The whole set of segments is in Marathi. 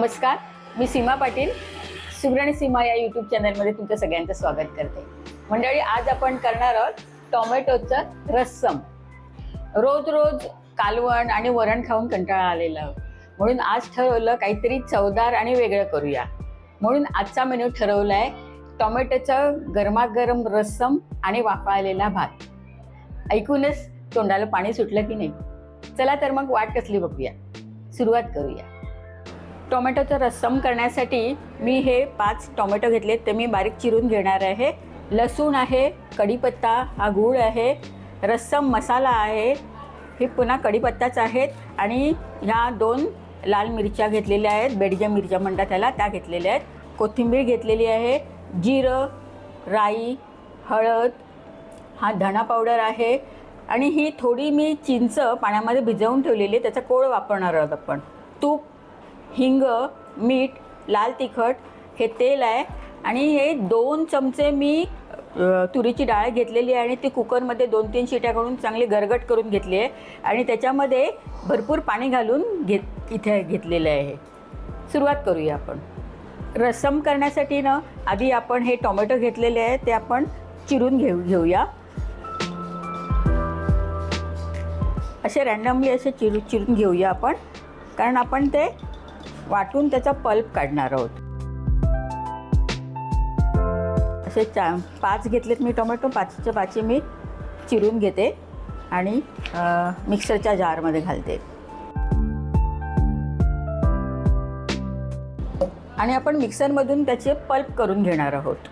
नमस्कार मी सीमा पाटील. सुग्रणी सीमा या यूट्यूब चॅनलमध्ये तुमचं सगळ्यांचं स्वागत करते. मंडळी आज आपण करणार आहोत टोमॅटोचं रस्सम. रोज रोज कालवण आणि वरण खाऊन कंटाळा आलेला. म्हणून आज ठरवलं काहीतरी चवदार आणि वेगळं करूया. म्हणून आजचा मेन्यू ठरवला आहे टोमॅटोचं गरमागरम रस्सम आणि वाफाळलेला भात. ऐकूनच तोंडाला पाणी सुटलं की नाही? चला तर मग वाट कसली बघूया. सुरुवात करूया. टोमॅटोचं रस्सम करण्यासाठी मी हे पाच टोमॅटो घेतले ते मी बारीक चिरून घेणार आहे. लसूण आहे कढीपत्ता हा गूळ आहे रस्सम मसाला आहे. हे पुन्हा कढीपत्ताच आहेत आणि ह्या दोन लाल मिरच्या घेतलेल्या आहेत. बेडग्या मिरच्या म्हणतात त्याला त्या घेतलेल्या आहेत. कोथिंबीर घेतलेली आहे जिरं राई हळद हा धणा पावडर आहे. आणि ही थोडी मी चिंच पाण्यामध्ये भिजवून ठेवलेली आहे. त्याचा कोळ वापरणार आहोत आपण. तूप हिंग मीठ लाल तिखट हे तेल आहे. आणि हे दोन चमचे मी तुरीची डाळ घेतलेली आहे आणि ती कुकरमध्ये दोन तीन शिट्या घालून चांगली गरगट करून घेतली आहे. आणि त्याच्यामध्ये भरपूर पाणी घालून घेत इथे घेतलेलं आहे. सुरुवात करूया आपण. रसम करण्यासाठी ना आधी आपण हे टोमॅटो घेतलेले आहे ते आपण चिरून घेऊ घेऊया. असे रँडमली असे चिरू चिरून घेऊया आपण. कारण आपण ते वाटून त्याचा पल्प काढणार आहोत. असे चा पाच घेतलेत मी टोमॅटो पाचच्या पाची मी चिरून घेते आणि मिक्सरच्या जारमध्ये घालते. आणि आपण मिक्सरमधून त्याचे पल्प करून घेणार आहोत.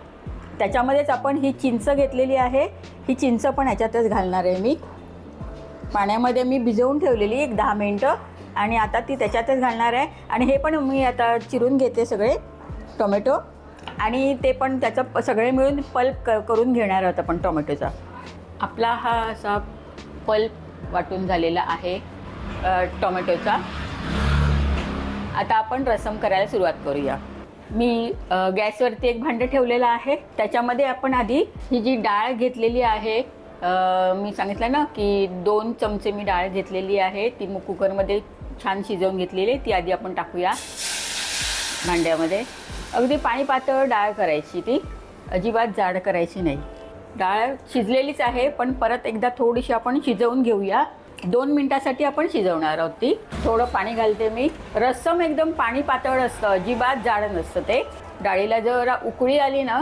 त्याच्यामध्येच आपण ही चिंच घेतलेली आहे. ही चिंच पण ह्याच्यातच घालणार आहे मी. पाण्यामध्ये मी भिजवून ठेवलेली एक दहा मिनटं. आणि आता ती त्याच्यातच घालणार आहे. आणि हे पण मी आता चिरून घेते सगळे टोमॅटो. आणि ते पण त्याचं सगळे मिळून पल्प क करून घेणार आहोत आपण टोमॅटोचा. आपला हा असा पल्प वाटून झालेला आहे टोमॅटोचा. आता आपण रसम करायला सुरुवात करूया. मी गॅसवरती एक भांडं ठेवलेलं आहे. त्याच्यामध्ये आपण आधी ही जी डाळ घेतलेली आहे मी सांगितलं ना की दोन चमचे मी डाळ घेतलेली आहे. ती मग कुकरमध्ये छान शिजवून घेतलेली आहे ती आधी आपण टाकूया भांड्यामध्ये. अगदी पाणी पातळ डाळ करायची ती. अजिबात जाड करायची नाही. डाळ शिजलेलीच आहे पण परत एकदा थोडीशी आपण शिजवून घेऊया. दोन मिनटासाठी आपण शिजवणार आहोत ती. थोडं पाणी घालते मी. रस्सम एकदम पाणी पातळ असतं अजिबात जाड नसतं ते. डाळीला जरा उकळी आली ना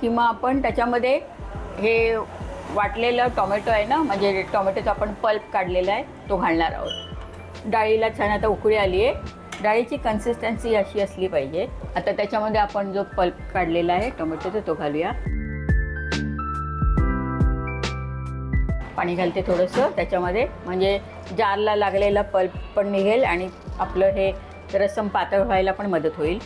किंवा आपण त्याच्यामध्ये हे वाटलेलं टोमॅटो आहे ना म्हणजे टोमॅटोचा आपण पल्प काढलेला आहे तो घालणार आहोत. डाळीला छान आता उकळी आली आहे. डाळीची कन्सिस्टन्सी अशी असली पाहिजे. आता त्याच्यामध्ये आपण जो पल्प काढलेला आहे टोमॅटोचा तो घालूया. पाणी घालते थोडंसं. त्याच्यामध्ये म्हणजे जारला लागलेला पल्प पण निघेल आणि आपलं हे रसम पातळ व्हायला पण मदत होईल.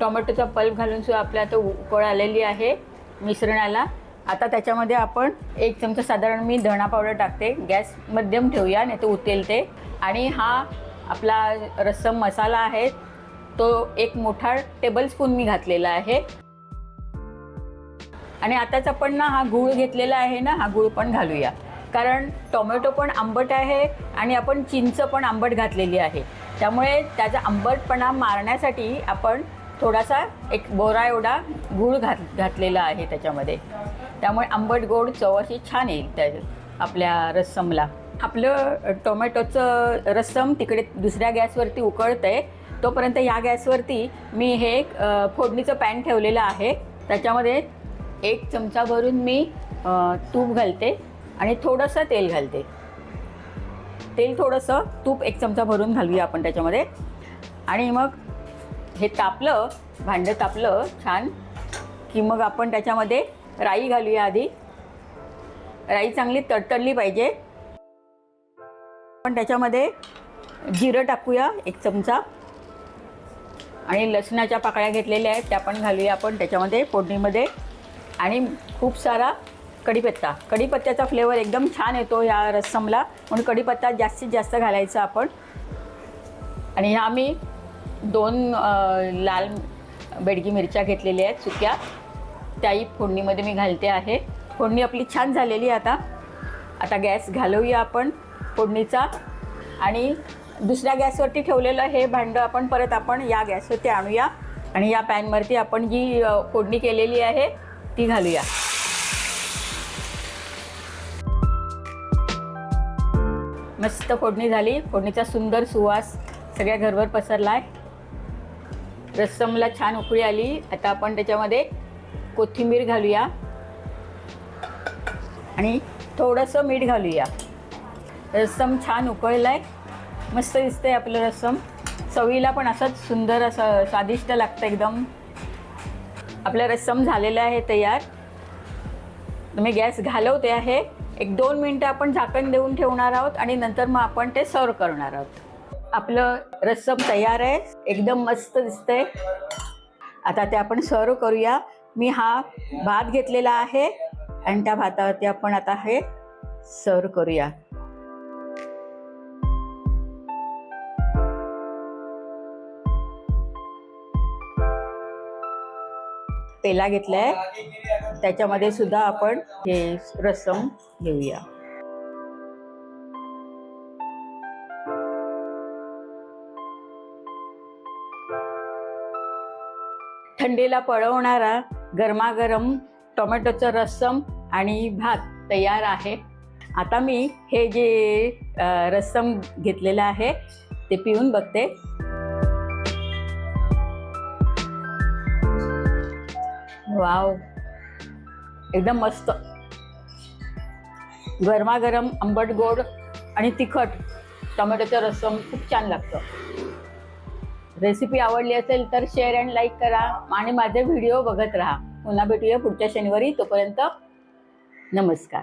टोमॅटोचा पल्प घालून सुद्धा आपल्या आता उकळ आलेली आहे मिश्रणाला. आता त्याच्यामध्ये आपण एक चमचा साधारण मी धणा पावडर टाकते. गॅस मध्यम ठेवूया नाही तर उतेलते आणि हा आपला रस्सम मसाला आहे तो एक मोठा टेबलस्पून मी घातलेला आहे. आणि आताच आपण ना हा गूळ घेतलेला आहे ना हा गूळ पण घालूया. कारण टोमॅटो पण आंबट आहे आणि आपण चिंच पण आंबट घातलेली आहे. त्यामुळे त्याचा आंबटपणा मारण्यासाठी आपण थोडासा एक बोरा एवढा गूळ घात घातलेला आहे त्याच्यामध्ये. त्यामुळे आंबट गोड चव अशी छान येईल त्या आपल्या रस्समला आपलं टोमॅटोचं रस्सम तिकडे दुसऱ्या गॅसवरती उकळतं आहे तोपर्यंत या गॅसवरती मी हे एक, फोडणीचं पॅन ठेवलेलं आहे. त्याच्यामध्ये एक चमचा भरून मी तूप घालते आणि थोडंसं तेल घालते. तेल थोडंसं तूप एक चमचा भरून घालूया आपण त्याच्यामध्ये. आणि मग हे तापलं भांडं तापलं छान की मग आपण त्याच्यामध्ये राई घालूया आधी. राई चांगली तडतडली पाहिजे. आपण त्याच्यामध्ये जिरं टाकूया एक चमचा. आणि लसणाच्या पाकळ्या घेतलेल्या आहेत त्या पण घालूया आपण त्याच्यामध्ये फोडणीमध्ये. आणि खूप सारा कढीपत्ता. कढीपत्त्याचा फ्लेवर एकदम छान येतो ह्या रस्समला म्हणून कढीपत्ता जास्तीत जास्त घालायचा आपण. आणि ह्या मी दोन लाल बेडगी मिरच्या घेतलेल्या आहेत सुक्या. त्याही फोडणीमध्ये मी घालते आहे. फोडणी आपली छान झालेली आहे आता. आता गॅस घालवूया आपण फोडणीचा. आणि दुसऱ्या गॅसवरती ठेवलेलं हे भांडं आपण परत आपण या गॅसवरती आणूया. आणि या पॅनवरती आपण जी फोडणी केलेली आहे ती घालूया. मस्त फोडणी झाली. फोडणीचा सुंदर सुवास सगळ्या घरभर आहे रस्समला छान उकळी आली. आता आपण त्याच्यामध्ये कोथिंबीर घालूया. आणि थोडंसं मीठ घालूया. रस्सम छान उकळला आहे मस्त दिसतंय आपलं रस्सम चवीला पण असंच सुंदर असं स्वादिष्ट लागतं एकदम. आपलं रस्सम झालेलं आहे तयार. मी गॅस घालवते आहे. एक दोन मिनटं आपण झाकण देऊन ठेवणार आहोत आणि नंतर मग आपण ते सर्व करणार आहोत. आपलं रस्सम तयार आहे. एकदम मस्त दिसतंय. आता ते आपण सर्व करूया. मी हा भात घेतलेला आहे आणि त्या भातावरती आपण आता हे सर्व करूया. पेला घेतलाय. त्याच्यामध्ये सुद्धा आपण हे रसम घेऊया. थंडीला पळवणारा गरमागरम टोमॅटोचं रस्सम आणि भात तयार आहे. आता मी हे जे रस्सम घेतलेलं आहे ते पिऊन बघते. वाव! एकदम मस्त. गरमागरम आंबट गोड आणि तिखट टोमॅटोचं रस्सम खूप छान लागतं. रेसिपी आवडली असेल तर शेअर अँड लाईक करा आणि माझे व्हिडिओ बघत राहा. पुन्हा भेटूया पुढच्या शनिवारी. तोपर्यंत नमस्कार.